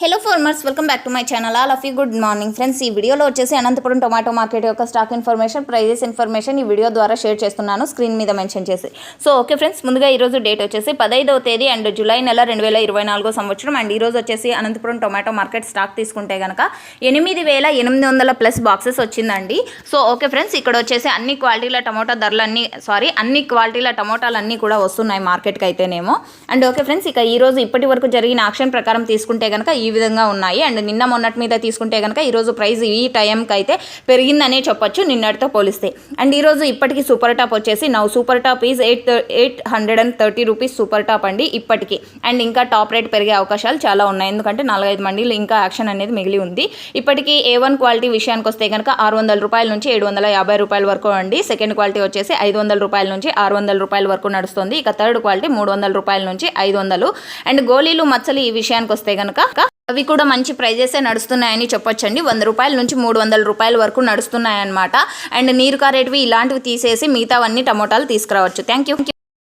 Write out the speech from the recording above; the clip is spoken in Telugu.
Hello farmers welcome back to my channel all of you good morning friends ఈ వీడియోలో వచ్చేసి అనంతపురం టొమాటో మార్కెట్ యొక్క స్టాక్ ఇన్ఫర్మేషన్ ప్రైజెస్ ఇన్ఫర్మేషన్ ఈ వీడియో ద్వారా షేర్ చేస్తున్నాను. స్క్రీన్ మీద మెన్షన్ చేసి. సో ఓకే ఫ్రెండ్స్ ముందుగా ఈరోజు డేట్ వచ్చేసి పదైదవ తేదీ అండ్ జూలై నెల రెండు వేల ఇరవై నాలుగో సంవత్సరం అండ్ ఈరోజు వచ్చేసి అనంతపురం టొమాటో మార్కెట్ స్టాక్ తీసుకుంటే కనుక ఎనిమిది వేల ఎనిమిది వందల ప్లస్ బాక్సెస్ వచ్చిందండి. సో ఓకే ఫ్రెండ్స్ ఇక్కడ వచ్చేసి అన్ని క్వాలిటీల టమోటా ధరలన్నీ సారీ అన్ని క్వాలిటీల టమోటాలన్నీ కూడా వస్తున్నాయి మార్కెట్కి అయితేనేమో. అండ్ ఓకే ఫ్రెండ్స్ ఇక ఈ రోజు ఇప్పటి వరకు జరిగిన ఆక్షన్ ప్రకారం తీసుకుంటే కనుక ఈ విధంగా ఉన్నాయి. అండ్ నిన్న మొన్నటి మీద తీసుకుంటే కనుక ఈరోజు ప్రైస్ ఈ టైంకి అయితే పెరిగిందనే చెప్పొచ్చు నిన్నటితో పోలిస్తే. అండ్ ఈరోజు ఇప్పటికి సూపర్ టాప్ వచ్చేసి now super top is eight eight hundred and thirty rupees super top అండి ఇప్పటికి. అండ్ ఇంకా టాప్ రేట్ పెరిగే అవకాశాలు చాలా ఉన్నాయి. ఎందుకంటే నాలుగైదు మండీలు ఇంకా యాక్షన్ అనేది మిగిలి ఉంది. ఇప్పటికి ఏ వన్ క్వాలిటీ విషయానికి వస్తే కనుక ఆరు వందల రూపాయల నుంచి ఏడు వందల యాభై రూపాయల వరకు అండి. సెకండ్ క్వాలిటీ వచ్చేసి ఐదు వందల రూపాయల నుంచి ఆరు వందల రూపాయల వరకు నడుస్తుంది. ఇక థర్డ్ క్వాలిటీ మూడు వందల రూపాయల నుంచి ఐదు వందలు. అండ్ గోళీలు మచ్చలు ఈ విషయానికి వస్తే కనుక అవి కూడా మంచి ప్రైజెసే నడుస్తున్నాయని చెప్పొచ్చండి. వంద రూపాయల నుంచి మూడు వందల రూపాయల వరకు నడుస్తున్నాయన్నమాట. అండ్ నీరు కారేటివి ఇలాంటివి తీసేసి మిగతావన్నీ టమోటాలు తీసుకురావచ్చు. Thank you.